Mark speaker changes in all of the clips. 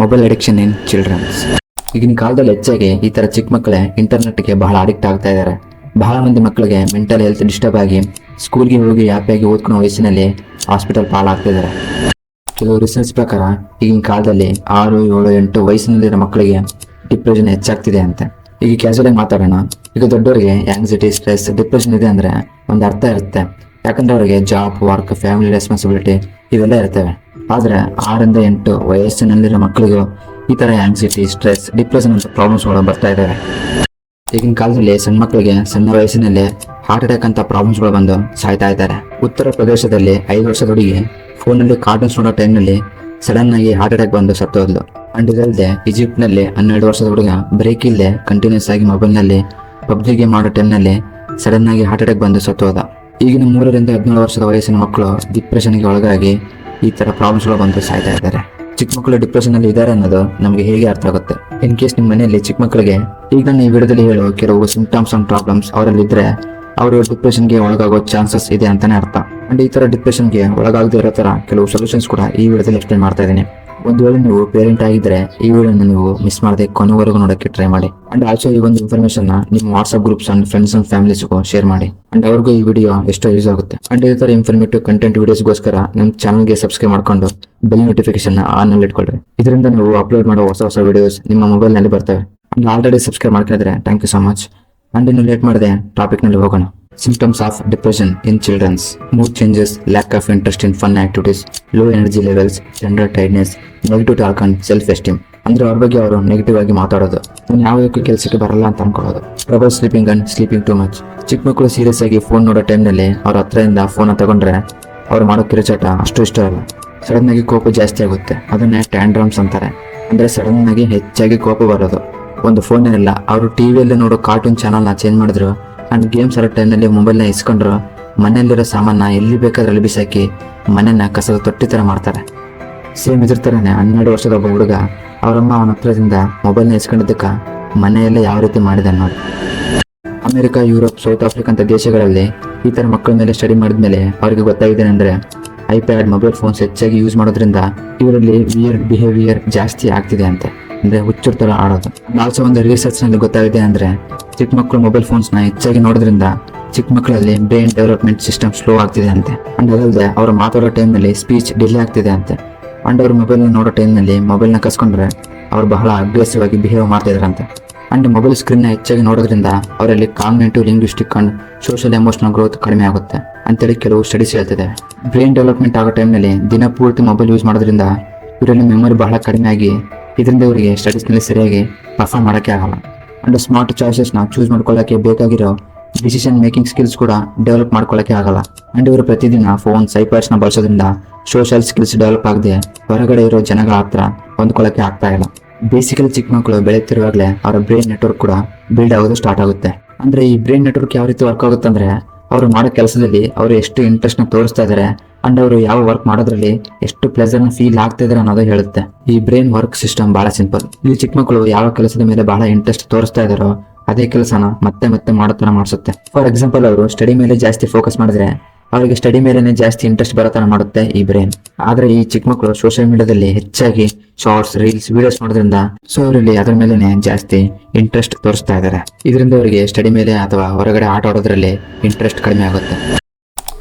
Speaker 1: Mobile addiction ಇನ್ children's ಈಗಿನ ಕಾಲದಲ್ಲಿ ಹೆಚ್ಚಾಗಿ ಈ ತರ ಚಿಕ್ಕ ಮಕ್ಕಳೇ ಇಂಟರ್ನೆಟ್ಗೆ ಬಹಳ ಅಡಿಕ್ಟ್ ಆಗ್ತಾ ಇದ್ದಾರೆ ಬಹಳ ಮಂದಿ ಮಕ್ಕಳಿಗೆ ಮೆಂಟಲ್ ಹೆಲ್ತ್ ಡಿಸ್ಟರ್ಬ್ ಆಗಿ ಸ್ಕೂಲ್ಗೆ ಹೋಗಿ ಹ್ಯಾಪಿಯಾಗಿ ಓದ್ಕೊಳೋ ವಯಸ್ಸಿನಲ್ಲಿ ಹಾಸ್ಪಿಟಲ್ ಪಾಲಾಗ್ತಿದ್ದಾರೆ ಕೆಲವು ರಿಸರ್ಚ್ ಪ್ರಕಾರ ಈಗಿನ ಕಾಲದಲ್ಲಿ ಆರು, ಏಳು, ಎಂಟು ವಯಸ್ಸಿನಲ್ಲಿರೋ ಮಕ್ಕಳಿಗೆ ಡಿಪ್ರೆಷನ್ ಹೆಚ್ಚಾಗ್ತಿದೆ ಅಂತೆ. ಈಗ ಕ್ಯಾಶುವಲ್ ಆಗಿ ಮಾತಾಡೋಣ. ಈಗ ದೊಡ್ಡವರಿಗೆ ಆಂಗ್ಸೈಟಿ ಸ್ಟ್ರೆಸ್ ಡಿಪ್ರೆಷನ್ ಇದೆ ಅಂದ್ರೆ ಒಂದು ಅರ್ಥ ಇರುತ್ತೆ. ಯಾಕಂದ್ರೆ ಅವರಿಗೆ ಜಾಬ್ ವರ್ಕ್ ಫ್ಯಾಮಿಲಿ ರೆಸ್ಪಾನ್ಸಿಬಿಲಿಟಿ ಇವೆಲ್ಲ ಇರ್ತವೆ. ಆದ್ರೆ ಆರರಿಂದ ಎಂಟು ವಯಸ್ಸಿನಲ್ಲಿರೋ ಮಕ್ಕಳಿಗೂ ಈ ಥರ ಆಂಗ್ಸೈಟಿ ಸ್ಟ್ರೆಸ್ ಡಿಪ್ರೆಷನ್ ಅಂತ ಪ್ರಾಬ್ಲಮ್ಸ್ಗಳು ಬರ್ತಾ ಇದ್ದಾವೆ ಈಗಿನ ಕಾಲದಲ್ಲಿ ಸಣ್ಣ ಮಕ್ಕಳಿಗೆ ಸಣ್ಣ ವಯಸ್ಸಿನಲ್ಲಿ ಹಾರ್ಟ್ ಅಟ್ಯಾಕ್ ಅಂತ ಪ್ರಾಬ್ಲಮ್ಸ್ಗಳು ಬಂದು ಸಾಯ್ತಾ ಇದ್ದಾರೆ. ಉತ್ತರ ಪ್ರದೇಶದಲ್ಲಿ ಐದು ವರ್ಷದ ಹುಡುಗಿ ಫೋನಲ್ಲಿ ಕಾರ್ಟೂನ್ಸ್ ನೋಡೋ ಟೈಮ್ನಲ್ಲಿ ಸಡನ್ ಆಗಿ ಹಾರ್ಟ್ ಅಟ್ಯಾಕ್ ಬಂದು ಸತ್ತೋದ್ಲು ಅಂಡ್ ಇದಲ್ಲದೆ ಈಜಿಪ್ಟ್ನಲ್ಲಿ ಹನ್ನೆರಡು ವರ್ಷದ ಹುಡುಗ ಬ್ರೇಕ್ ಇಲ್ಲದೆ ಕಂಟಿನ್ಯೂಸ್ ಆಗಿ ಮೊಬೈಲ್ನಲ್ಲಿ ಪಬ್ಜಿ ಗೇಮ್ ಮಾಡೋ ಟೈಮ್ನಲ್ಲಿ ಸಡನ್ ಆಗಿ ಹಾರ್ಟ್ ಅಟ್ಯಾಕ್ ಬಂದು ಸತ್ತೋದ ಈಗಿನ ಮೂರರಿಂದ ಹದಿನೇಳು ವರ್ಷದ ವಯಸ್ಸಿನ ಮಕ್ಕಳು ಡಿಪ್ರೆಷನ್ಗೆ ಒಳಗಾಗಿ ಈ ತರ ಪ್ರಾಬ್ಲಮ್ಸ್ಗಳು ಬಂದು ಸಾಯ್ತಾ ಇದ್ದಾರೆ. ಚಿಕ್ಕ ಮಕ್ಕಳು ಡಿಪ್ರೆಷನ್ ಅಲ್ಲಿ ಇದ್ದಾರೆ ಅನ್ನೋದು ನಮಗೆ ಹೇಗೆ ಅರ್ಥ ಆಗುತ್ತೆ? ಇನ್ ಕೇಸ್ ನಿಮ್ಮ ಮನೆಯಲ್ಲಿ ಚಿಕ್ಕ ಮಕ್ಕಳಿಗೆ, ಈಗ ನಾನು ಈ ವಿಡಿಯೋದಲ್ಲಿ ಹೇಳೋ ಕೆಲವು ಸಿಂಪ್ಟಮ್ಸ್ ಅಂಡ್ ಪ್ರಾಬ್ಲಮ್ಸ್ ಅವರಲ್ಲಿ ಇದ್ರೆ ಅವರು ಡಿಪ್ರೆಷನ್ಗೆ ಒಳಗಾಗೋ ಚಾನ್ಸಸ್ ಇದೆ ಅಂತಾನೆ ಅರ್ಥ. ಅಂಡ್ ಈ ತರ ಡಿಪ್ರೆಷನ್ಗೆ ಒಳಗಾಗದೇ ಇರೋ ತರ ಕೆಲವು ಸೊಲ್ಯೂಷನ್ಸ್ ಕೂಡ ಈ ವಿಡಿಯೋದಲ್ಲಿ ಎಕ್ಸ್ಪ್ಲೇನ್ ಮಾಡ್ತಾ ಇದ್ದೀನಿ. ಒಂದು ವೇಳೆ ನೀವು ಪೇರೆಂಟ್ ಆಗಿದ್ರೆ ಈ ವಿಡಿಯೋನ ನೀವು ಮಿಸ್ ಮಾಡದೆ ಕೊನೆವರೆಗೂ ನೋಡಕ್ಕೆ ಟ್ರೈ ಮಾಡಿ. ಅಂಡ್ ಆಲ್ಸೋ ಈ ಒಂದು ಇನ್ಫಾರ್ಮೇಶನ್ ನಿಮ್ಮ WhatsApp groups and friends and ಫ್ಯಾಮಿಲೀಸ್ಗೂ share ಮಾಡಿ. ಅಂಡ್ ಅವ್ರಿಗೂ ಈ ವಿಡಿಯೋ ಎಷ್ಟೋ ಯೂಸ್ ಆಗುತ್ತೆ. ಅಂಡ್ ಇದೇ ತರ ಇನ್ಫಾರ್ಮೇಟಿವ್ ಕಂಟೆಂಟ್ ವಿಡಿಯೋಸ್ಗೋಸ್ಕರ ನಮ್ಮ ಚಾನಲ್ಗೆ ಸಬ್ಸ್ಕ್ರೈಬ್ ಮಾಡ್ಕೊಂಡು ಬೆಲ್ ನೋಟಿಫಿಕೇಶನ್ ಆನ್ ಅಲ್ಲಿ ಇಟ್ಕೊಳ್ರಿ. ಇದರಿಂದ ನೀವು ಅಪ್ಲೋಡ್ ಮಾಡೋ ಹೊಸ ಹೊಸ ವಿಡಿಯೋಸ್ ನಿಮ್ಮ ಮೊಬೈಲ್ನಲ್ಲಿ ಬರ್ತವೆ. ಆಲ್ರೆಡಿ ಸಬ್ಸ್ಕ್ರೈಬ್ ಮಾಡ್ಕೊಂಡಿದ್ರೆ thank you so much and ಇನ್ನು ಲೇಟ್ ಮಾಡದೆ ಟಾಪಿಕ್ನಲ್ಲಿ ಹೋಗೋಣ. Symptoms of depression in children's mood changes lack of interest in fun activities low energy levels gender tiredness negative talk and self esteem ಅಂದ್ರೆ ಅವ್ರ ಬಗ್ಗೆ ಅವರು negative ಆಗಿ ಮಾತಾಡೋದು. ನಾನು ಯಾವುದಕ್ಕೂ ಕೆಲಸಕ್ಕೆ ಬರಲ್ಲ ಅಂತ ಅನ್ಕೊಳ್ಳೋದು. Problem sleeping and sleeping too much ಚಿಕ್ಕ ಮಕ್ಕಳು ಸೀರಿಯಸ್ ಆಗಿ ಫೋನ್ ನೋಡೋ ಟೈಮ್ನಲ್ಲಿ ಅವ್ರ ಹತ್ರದಿಂದ ಫೋನ್ ತಗೊಂಡ್ರೆ ಅವ್ರು ಮಾಡೋ ಕಿರುಚಾಟ ಅಷ್ಟು ಇಷ್ಟ ಅಲ್ಲ. ಸಡನ್ ಆಗಿ ಕೋಪ ಜಾಸ್ತಿ ಆಗುತ್ತೆ. ಅದನ್ನೇ ಟ್ಯಾಂಡ್ರಮ್ಸ್ ಅಂತಾರೆ. ಅಂದ್ರೆ ಸಡನ್ ಆಗಿ ಹೆಚ್ಚಾಗಿ ಕೋಪ ಬರೋದು. ಒಂದು ಫೋನ್ ಏನಿಲ್ಲ, ಅವರು ಟಿವಿಯಲ್ಲಿ ನೋಡೋ ಕಾರ್ಟೂನ್ ಚಾನಲ್ನ ಚೇಂಜ್ ಮಾಡಿದ್ರು ಅಂಡ್ ಗೇಮ್ಸ್ ಆಡೋ ಟೈಮ್ನಲ್ಲಿ ಮೊಬೈಲ್ನ ಇಸ್ಕೊಂಡ್ರು. ಮನೆಯಲ್ಲಿರೋ ಸಾಮಾನ ಎಲ್ಲಿ ಬೇಕಾದ್ರೆ ಅಲ್ಲಿ ಬಿಸಾಕಿ ಮನೆಯನ್ನ ಕಸದ ತೊಟ್ಟಿ ಥರ ಮಾಡ್ತಾರೆ. ಸೇಮ್ ಇದ್ರ ಥರನೇ ಹನ್ನೆರಡು ವರ್ಷದ ಒಬ್ಬ ಹುಡುಗ ಅವರಮ್ಮ ಅವನ ಹತ್ರದಿಂದ ಮೊಬೈಲ್ನ ಇಸ್ಕೊಂಡಿದ್ದಕ್ಕೆ ಮನೆಯಲ್ಲೇ ಯಾವ ರೀತಿ ಮಾಡಿದ ನೋಡಿ. ಅಮೆರಿಕ, ಯುರೋಪ್, ಸೌತ್ ಆಫ್ರಿಕಾ ಅಂತ ದೇಶಗಳಲ್ಲಿ ಈ ಥರ ಮಕ್ಕಳ ಮೇಲೆ ಸ್ಟಡಿ ಮಾಡಿದ್ಮೇಲೆ ಅವರಿಗೆ ಗೊತ್ತಾಗಿದೆ ಅಂದರೆ ಐಪ್ಯಾಡ್ ಮೊಬೈಲ್ ಫೋನ್ಸ್ ಹೆಚ್ಚಾಗಿ ಯೂಸ್ ಮಾಡೋದ್ರಿಂದ ಇವರಲ್ಲಿ ವಿಯರ್ ಬಿಹೇವಿಯರ್ ಜಾಸ್ತಿ ಆಗ್ತಿದೆ ಅಂತೆ. ಅಂದ್ರೆ ಹುಚ್ಚರ ಥರ ಆಡೋದು. ಆಲ್ಸೋ ಒಂದು ರಿಸರ್ಚ್ನಲ್ಲಿ ಗೊತ್ತಾಗಿದೆ ಅಂದ್ರೆ ಚಿಕ್ಕ ಮಕ್ಕಳು ಮೊಬೈಲ್ ಫೋನ್ಸ್ನ ಹೆಚ್ಚಾಗಿ ನೋಡೋದ್ರಿಂದ ಚಿಕ್ಕ ಮಕ್ಕಳಲ್ಲಿ ಬ್ರೈನ್ ಡೆವಲಪ್ಮೆಂಟ್ ಸಿಸ್ಟಮ್ ಸ್ಲೋ ಆಗ್ತಿದೆ ಅಂತೆ. ಅಂಡ್ ಅದಲ್ಲದೆ ಅವರು ಮಾತಾಡೋ ಟೈಮ್ನಲ್ಲಿ ಸ್ಪೀಚ್ ಡಿಲೇ ಆಗ್ತಿದೆ ಅಂತೆ. ಅಂಡ್ ಅವ್ರ ಮೊಬೈಲ್ ನೋಡೋ ಟೈಮ್ನಲ್ಲಿ ಮೊಬೈಲ್ನ ಕಸ್ಕೊಂಡ್ರೆ ಅವ್ರು ಬಹಳ ಅಗ್ರೆಸಿವ್ ಆಗಿ ಬಿಹೇವ್ ಮಾಡ್ತಿದ್ರಂತೆ ಅಂಡ್ ಮೊಬೈಲ್ ಸ್ಕ್ರೀನ್ನ ಹೆಚ್ಚಾಗಿ ನೋಡೋದ್ರಿಂದ ಅವರಲ್ಲಿ cognitive linguistic and social emotional growth ಕಡಿಮೆ ಆಗುತ್ತೆ. ಅಂತೇಳಿ ಕೆಲವು ಸ್ಟಡೀಸ್ ಹೇಳ್ತಿದೆ. ಬ್ರೈನ್ ಡೆವಲಪ್ಮೆಂಟ್ ಆಗೋ ಟೈಮ್ನಲ್ಲಿ ದಿನ ಪೂರ್ತಿ ಮೊಬೈಲ್ ಯೂಸ್ ಮಾಡೋದ್ರಿಂದ ಇವರಲ್ಲಿ ಮೆಮೊರಿ ಬಹಳ ಕಡಿಮೆ ಆಗಿ ಇದರಿಂದ ಇವರಿಗೆ ಸ್ಟಡೀಸ್ನಲ್ಲಿ ಸರಿಯಾಗಿ ಪರ್ಫಾರ್ಮ್ ಮಾಡೋಕ್ಕೆ ಆಗಲ್ಲ. ಅಂಡ್ ಸ್ಮಾರ್ಟ್ ಚಾಯ್ಸಸ್ನ ಚೂಸ್ ಮಾಡ್ಕೊಳ್ಳೋಕೆ ಬೇಕಾಗಿರೋ ಡಿಸಿಷನ್ ಮೇಕಿಂಗ್ ಸ್ಕಿಲ್ಸ್ ಕೂಡ ಡೆವಲಪ್ ಮಾಡ್ಕೊಳ್ಳೋಕೆ ಆಗಲ್ಲ. ಅಂಡ್ ಇವರು ಪ್ರತಿದಿನ ಫೋನ್ ಸೈಪರ್ಸ್ನ ಬಳಸೋದ್ರಿಂದ ಸೋಷಿಯಲ್ ಸ್ಕಿಲ್ಸ್ ಡೆವಲಪ್ ಆಗದೆ ಹೊರಗಡೆ ಇರೋ ಜನಗಳ ಹತ್ರ ಹೊಂದ್ಕೊಳ್ಳೋಕೆ ಆಗ್ತಾ ಇಲ್ಲ. ಬೇಸಿಕಲಿ ಚಿಕ್ಕ ಮಕ್ಕಳು ಬೆಳೆಯುತ್ತಿರುವಾಗಲೇ ಅವರ ಬ್ರೈನ್ ನೆಟ್ವರ್ಕ್ ಕೂಡ ಬಿಲ್ಡ್ ಆಗೋದು ಸ್ಟಾರ್ಟ್ ಆಗುತ್ತೆ. ಅಂದ್ರೆ ಈ ಬ್ರೈನ್ ನೆಟ್ವರ್ಕ್ ಯಾವ ರೀತಿ ವರ್ಕ್ ಆಗುತ್ತೆ ಅಂದ್ರೆ, ಅವರು ಮಾಡೋ ಕೆಲಸದಲ್ಲಿ ಅವರು ಎಷ್ಟು ಇಂಟ್ರೆಸ್ಟ್ನ ತೋರಿಸ್ತಾ ಇದ್ದಾರೆ ಅಂಡ್ ಅವರು ಯಾವ ವರ್ಕ್ ಮಾಡೋದ್ರಲ್ಲಿ ಎಷ್ಟು ಪ್ಲೆಸರ್ನ ಫೀಲ್ ಆಗ್ತಾ ಇದಾರೆ ಅನ್ನೋದು ಹೇಳುತ್ತೆ. ಈ ಬ್ರೈನ್ ವರ್ಕ್ ಸಿಸ್ಟಮ್ ಬಹಳ ಸಿಂಪಲ್ ಈ ಚಿಕ್ಕ ಮಕ್ಕಳು ಯಾವ ಕೆಲಸದ ಮೇಲೆ ಬಹಳ ಇಂಟ್ರೆಸ್ಟ್ ತೋರಿಸ್ತಾ ಇದಾರೋ ಅದೇ ಕೆಲಸನ ಮತ್ತೆ ಮತ್ತೆ ಮಾಡೋ ತರ ಮಾಡಿಸುತ್ತೆ. ಫಾರ್ ಎಕ್ಸಾಂಪಲ್ ಅವರು ಸ್ಟಡಿ ಮೇಲೆ ಜಾಸ್ತಿ ಫೋಕಸ್ ಮಾಡಿದ್ರೆ ಅವರಿಗೆ ಸ್ಟಡಿ ಮೇಲೆನೆ ಜಾಸ್ತಿ ಇಂಟ್ರೆಸ್ಟ್ ಬರೋ ತರ ಮಾಡುತ್ತೆ ಈ ಬ್ರೈನ್ ಆದ್ರೆ ಈ ಚಿಕ್ಕ ಮಕ್ಕಳು ಸೋಷಿಯಲ್ ಮೀಡಿಯಾದಲ್ಲಿ ಹೆಚ್ಚಾಗಿ ಶಾರ್ಟ್ಸ್ ರೀಲ್ಸ್ ವಿಡಿಯೋಸ್ ಮಾಡೋದ್ರಿಂದ ಸೊ ಅವರಲ್ಲಿ ಅದರ ಮೇಲೆನೆ ಜಾಸ್ತಿ ಇಂಟ್ರೆಸ್ಟ್ ತೋರಿಸ್ತಾ ಇದ್ದಾರೆ ಇದರಿಂದ ಅವರಿಗೆ ಸ್ಟಡಿ ಮೇಲೆ ಅಥವಾ ಹೊರಗಡೆ ಆಟ ಆಡೋದ್ರಲ್ಲಿ ಇಂಟ್ರೆಸ್ಟ್ ಕಡಿಮೆ ಆಗುತ್ತೆ.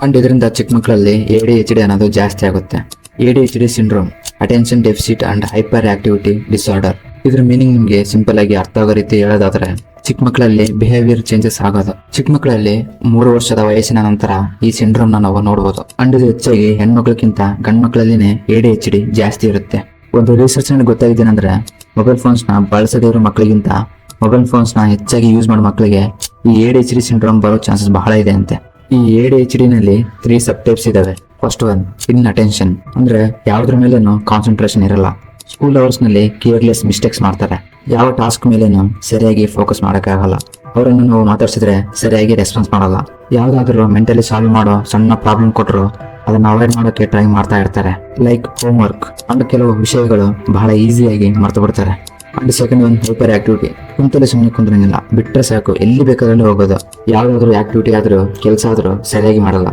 Speaker 1: ಅಂಡ್ ಇದರಿಂದ ಚಿಕ್ಕ ಮಕ್ಕಳಲ್ಲಿ ಎ ಡಿ ಎಚ್ ಡಿ ಅನ್ನೋದು ಜಾಸ್ತಿ ಆಗುತ್ತೆ. A D H D syndrome attention deficit and hyperactivity disorder ಇದ್ರ ಮೀನಿಂಗ್ ನಿಮಗೆ ಸಿಂಪಲ್ ಆಗಿ ಅರ್ಥ ಆಗೋ ರೀತಿ ಹೇಳೋದಾದ್ರೆ, ಚಿಕ್ಕ ಮಕ್ಕಳಲ್ಲಿ ಬಿಹೇವಿಯರ್ ಚೇಂಜಸ್ ಆಗೋದು. ಚಿಕ್ಕ ಮಕ್ಕಳಲ್ಲಿ ಮೂರು ವರ್ಷದ ವಯಸ್ಸಿನ ನಂತರ ಈ ಸಿಂಡ್ರೋಮ್ನ ನಾವು ನೋಡಬಹುದು ಅಂಡ್ ಇದು ಹೆಚ್ಚಾಗಿ ಹೆಣ್ಮಕ್ಳಕ್ಕಿಂತ ಗಂಡ್ ಮಕ್ಕಳಲ್ಲಿನೇ ಎ ಡಿ ಎಚ್ ಡಿ ಜಾಸ್ತಿ ಇರುತ್ತೆ. ಒಂದು ರಿಸರ್ಚ್ನಲ್ಲಿ ಗೊತ್ತಾಗಿದ್ದೇನೆಂದ್ರೆ ಮೊಬೈಲ್ ಫೋನ್ಸ್ನ ಬಳಸದೇ ಇರೋ ಮಕ್ಕಳಿಗಿಂತ ಮೊಬೈಲ್ ಫೋನ್ಸ್ನ ಹೆಚ್ಚಾಗಿ ಯೂಸ್ ಮಾಡೋ ಮಕ್ಕಳಿಗೆ ಈ A D H D syndrome ಬರೋ ಚಾನ್ಸಸ್ ಬಹಳ ಇದೆ ಅಂತೆ. ಈ ಎ ಡಿ ಎಚ್ ಡಿ ನಲ್ಲಿ ತ್ರೀ ಸಬ್ ಟೈಪ್ಸ್ ಇದಾವೆ. ಫಸ್ಟ್ ಒನ್ ಇನ್ ಅಟೆನ್ಷನ್ ಅಂದ್ರೆ ಯಾವ್ದ್ರ ಮೇಲೇನು ಕಾನ್ಸಂಟ್ರೇಷನ್ ಇರಲ್ಲ. ಸ್ಕೂಲ್ ಅವರ್ಸ್ನಲ್ಲಿ ಕೇರ್ಲೆಸ್ ಮಿಸ್ಟೇಕ್ಸ್ ಮಾಡ್ತಾರೆ. ಯಾವ ಟಾಸ್ಕ್ ಮೇಲೇನು ಸರಿಯಾಗಿ ಫೋಕಸ್ ಆಗಲ್ಲ ಅವರನ್ನು ನಾವು ಮಾತಾಡ್ಸಿದ್ರೆ ಸರಿಯಾಗಿ ರೆಸ್ಪಾನ್ಸ್ ಮಾಡಲ್ಲ. ಯಾವ್ದಾದ್ರು ಮೆಂಟಲಿ ಸಾಲ್ವ್ ಮಾಡೋ ಸಣ್ಣ ಪ್ರಾಬ್ಲಮ್ ಕೊಟ್ಟರು ಅದನ್ನ ಅವಾಯ್ಡ್ ಮಾಡೋಕೆ ಟ್ರೈ ಮಾಡ್ತಾ ಇರ್ತಾರೆ. ಲೈಕ್ ಹೋಮ್ ವರ್ಕ್ ಅಂದ್ರೆ ಕೆಲವು ವಿಷಯಗಳು ಬಹಳ ಈಸಿಯಾಗಿ ಮರ್ತು ಬಿಡ್ತಾರೆ. And second one hyperactivity ಕುಂತಲ್ಲಿ ಸುಮ್ಮನೆ ಕುಂದ್ರಂಗಿಲ್ಲ. ಬಿಟ್ಟರೆ ಸಾಕು, ಎಲ್ಲಿ ಬೇಕಾದ್ರೂ ಹೋಗೋದು. ಯಾವ್ದಾದ್ರು ಆಕ್ಟಿವಿಟಿ ಆದರೂ, ಕೆಲಸ ಆದರೂ ಸರಿಯಾಗಿ ಮಾಡಲ್ಲ.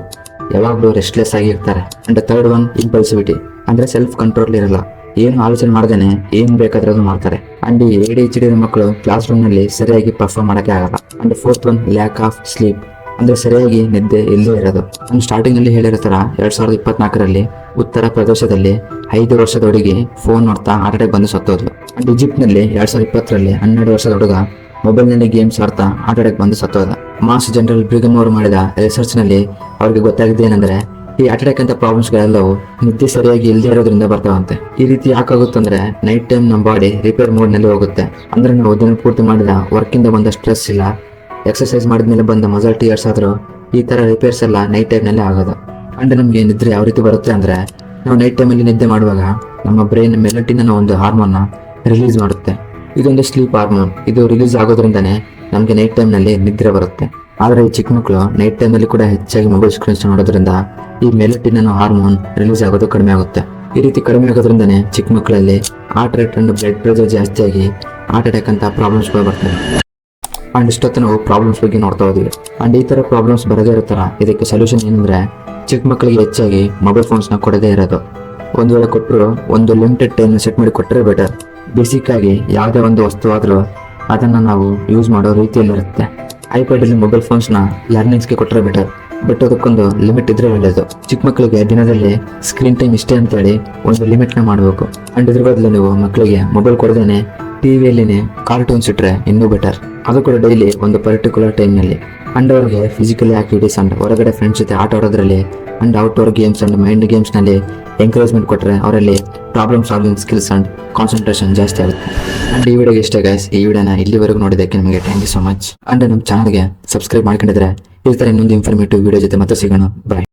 Speaker 1: ಯಾವಾಗಲೂ ರೆಸ್ಟ್ಲೆಸ್ ಆಗಿ ಇರ್ತಾರೆ. ಅಂಡ್ ಥರ್ಡ್ ಒನ್ ಇಂಪಲ್ಸಿವಿಟಿ ಅಂದ್ರೆ ಸೆಲ್ಫ್ ಕಂಟ್ರೋಲ್ ಇರಲ್ಲ. ಏನು ಆಲೋಚನೆ ಮಾಡ್ದೇನೆ, ಏನ್ ಬೇಕಾದ್ರೂ ಮಾಡ್ತಾರೆ. And A D H D ಮಕ್ಕಳು ಕ್ಲಾಸ್ ರೂಮ್ನಲ್ಲಿ ಸರಿಯಾಗಿ ಪರ್ಫಾರ್ಮ್ ಮಾಡಕ್ಕೆ ಆಗಲ್ಲ. And fourth one lack of sleep ಅಂದ್ರೆ ಸರಿಯಾಗಿ ನಿದ್ದೆ ಎಲ್ಲೂ ಇರೋದು. ನಾನು ಸ್ಟಾರ್ಟಿಂಗಲ್ಲಿ ಹೇಳಿರೋ ಥರ, ಎರಡು ಸಾವಿರದ ಇಪ್ಪತ್ನಾಲ್ಕರಲ್ಲಿ ಉತ್ತರ ಪ್ರದೇಶದಲ್ಲಿ ಐದು ವರ್ಷದ ಹುಡುಗಿ ಫೋನ್ ನೋಡ್ತಾ ಹಾರ್ಟ್ ಬಂದು ಸತ್ತೋದ್ಲು. ಈಜಿಪ್ಟ್ನಲ್ಲಿ ಈಜಿಪ್ಟ್ನಲ್ಲಿ ಎರಡ್ ಸಾವಿರದ ಇಪ್ಪತ್ತರಲ್ಲಿ ಹನ್ನೆರಡು ವರ್ಷದ ಹುಡುಗ ಮೊಬೈಲ್ನಲ್ಲಿ ಗೇಮ್ಸ್ ಆಡ್ತಾ ಹಾರ್ಟ್ ಬಂದು ಸತ್ತೋದ ಮಾಸ್ ಜನರಲ್ ಬ್ರಿಗಮ್ ಅವರು ಮಾಡಿದ ರಿಸರ್ಚ್ನಲ್ಲಿ ಅವ್ರಿಗೆ ಗೊತ್ತಾಗಿದ್ದು ಏನಂದ್ರೆ, ಈ ಅಟ್ಯಾಕ್ ಅಂತ ಪ್ರಾಬ್ಲಮ್ಸ್ ಗಳೆಲ್ಲವೂ ನಿದ್ದೆ ಸರಿಯಾಗಿ ಇಲ್ಲದೆ ಇರೋದ್ರಿಂದ ಬರ್ತಾವಂತೆ. ಈ ರೀತಿ ಯಾಕಾಗುತ್ತಂದ್ರೆ ನೈಟ್ ಟೈಮ್ ನಮ್ಮ ಬಾಡಿ ರಿಪೇರ್ ಮೋಡ್ನಲ್ಲಿ ಹೋಗುತ್ತೆ. ಅಂದ್ರೆ ನಾವು ದಿನ ಪೂರ್ತಿ ಮಾಡಿದ ವರ್ಕ್ ಇಂದ ಬಂದ ಸ್ಟ್ರೆಸ್ ಇಲ್ಲ ಎಕ್ಸರ್ಸೈಸ್ ಮಾಡಿದ್ಮೇಲೆ ಬಂದ ಮಸಲ್ ಟಿಯರ್ಸ್ ಆದ್ರೂ ಈ ತರ ರಿಪೇರ್ಸ್ ಎಲ್ಲ ನೈಟ್ ಟೈಮ್ನಲ್ಲಿ ಆಗೋದು. ಅಂಡ್ ನಮಗೆ ನಿದ್ರೆ ಯಾವ ರೀತಿ ಬರುತ್ತೆ ಅಂದ್ರೆ ನಾವು ನೈಟ್ ಟೈಮಲ್ಲಿ ನಿದ್ದೆ ಮಾಡುವಾಗ ನಮ್ಮ ಬ್ರೈನ್ ಮೆಲಟಿನ್ ಅನ್ನೋ ಒಂದು ಹಾರ್ಮೋನ್ ರಿಲೀಸ್ ಮಾಡುತ್ತೆ. ಇದೊಂದು ಸ್ಲೀಪ್ ಹಾರ್ಮೋನ್ ಇದು ರಿಲೀಸ್ ಆಗೋದ್ರಿಂದನೇ ನಮಗೆ ನೈಟ್ ಟೈಮ್ನಲ್ಲಿ ನಿದ್ರೆ ಬರುತ್ತೆ. ಆದರೆ ಈ ಚಿಕ್ಕ ಮಕ್ಕಳು ನೈಟ್ ಟೈಮಲ್ಲಿ ಕೂಡ ಹೆಚ್ಚಾಗಿ ಮೊಬೈಲ್ ಸ್ಕ್ರೀನ್ಸ್ ನೋಡೋದ್ರಿಂದ ಈ ಮೆಲಟಿನ್ ಹಾರ್ಮೋನ್ ರಿಲೀಸ್ ಆಗೋದು ಕಡಿಮೆ ಆಗುತ್ತೆ. ಈ ರೀತಿ ಕಡಿಮೆ ಆಗೋದ್ರಿಂದನೇ ಚಿಕ್ಕ ಮಕ್ಕಳಲ್ಲಿ heart rate and blood pressure ಜಾಸ್ತಿಯಾಗಿ ಹಾರ್ಟ್ ಅಟ್ಯಾಕ್ ಅಂತ ಪ್ರಾಬ್ಲಮ್ಸ್ಗಳು ಬರ್ತವೆ ಅಂಡ್ ಇಷ್ಟೊತ್ತು ನಾವು ಪ್ರಾಬ್ಲಮ್ಸ್ ಬಗ್ಗೆ ನೋಡ್ತಾ ಹೋದ್ವಿ ಅಂಡ್ ಈ ತರ ಪ್ರಾಬ್ಲಮ್ಸ್ ಬರದೇ ಇರೋ ತರ ಇದಕ್ಕೆ ಸೊಲ್ಯೂಷನ್ ಏನಂದ್ರೆ ಚಿಕ್ಕ ಮಕ್ಕಳಿಗೆ ಹೆಚ್ಚಾಗಿ ಮೊಬೈಲ್ ಫೋನ್ಸ್ನ ಕೊಡದೇ ಇರೋದು. ಒಂದು ವೇಳೆ ಕೊಟ್ಟರು ಒಂದು ಲಿಮಿಟೆಡ್ ಟೈಮ್ ಸೆಟ್ ಮಾಡಿ ಕೊಟ್ಟರೆ ಬೆಟರ್ ಬೇಸಿಕ್ಕಾಗಿ ಯಾವುದೇ ಒಂದು ವಸ್ತು ಆದ್ರೂ ಅದನ್ನ ನಾವು ಯೂಸ್ ಮಾಡೋ ರೀತಿಯಲ್ಲಿರುತ್ತೆ ಐಪ್ಯಾಡ್ ಅಲ್ಲಿ ಮೊಬೈಲ್ ಫೋನ್ಸ್ನ ಲರ್ನಿಂಗ್ಸ್ಗೆ ಕೊಟ್ಟರೆ ಬೆಟರ್ ಬಟ್ ಅದಕ್ಕೊಂದು ಲಿಮಿಟ್ ಇದ್ರೆ ಒಳ್ಳೆಯದು ಚಿಕ್ಕ ಮಕ್ಕಳಿಗೆ ದಿನದಲ್ಲಿ ಸ್ಕ್ರೀನ್ ಟೈಮ್ ಇಷ್ಟೇ ಅಂತೇಳಿ ಒಂದು ಲಿಮಿಟ್ನ ಮಾಡಬೇಕು. ಅಂಡ್ ಇದ್ರ ಬದಲು ನೀವು ಮಕ್ಕಳಿಗೆ ಮೊಬೈಲ್ ಕೊಡದೇನೆ ಟಿವಿಯಲ್ಲಿನೇ ಕಾರ್ಟೂನ್ಸ್ ಇಟ್ಟರೆ ಇನ್ನೂ ಬೆಟರ್ ಅದು ಕೂಡ ಡೈಲಿ ಒಂದು ಪರ್ಟಿಕ್ಯುಲರ್ ಟೈಮ್ನಲ್ಲಿ ಅಂಡ್ ಅವ್ರಿಗೆ ಫಿಸಿಕಲ್ ಆಕ್ಟಿವಿಟೀಸ್ ಅಂಡ್ ಹೊರಗಡೆ ಫ್ರೆಂಡ್ಸ್ ಜೊತೆ ಆಟ ಆಡೋದ್ರಲ್ಲಿ and outdoor games and mind ಗೇಮ್ಸ್ನಲ್ಲಿ encouragement ಕೊಟ್ಟರೆ ಅವರಲ್ಲಿ problem solving skills and concentration ಜಾಸ್ತಿ ಆಗುತ್ತೆ. ಅಂಡ್ ಈ ವಿಡಿಯೋಗೆ ಇಷ್ಟ ಗೈಸ್ ಈ ವಿಡಿಯೋನ ಇಲ್ಲಿವರೆಗೂ ನೋಡಿದ್ದಕ್ಕೆ ನಿಮಗೆ thank you so much and ನಮ್ಮ ಚಾನಲ್ಗೆ ಸಬ್ಸ್ಕ್ರೈಬ್ ಮಾಡ್ಕೊಂಡಿದ್ರೆ ಈ ಥರ ಇನ್ನೊಂದು ಇನ್ಫಾರ್ಮೇಟಿವ್ ವಿಡಿಯೋ ಜೊತೆ ಮತ್ತೆ ಸಿಗೋಣ. ಬಾಯ್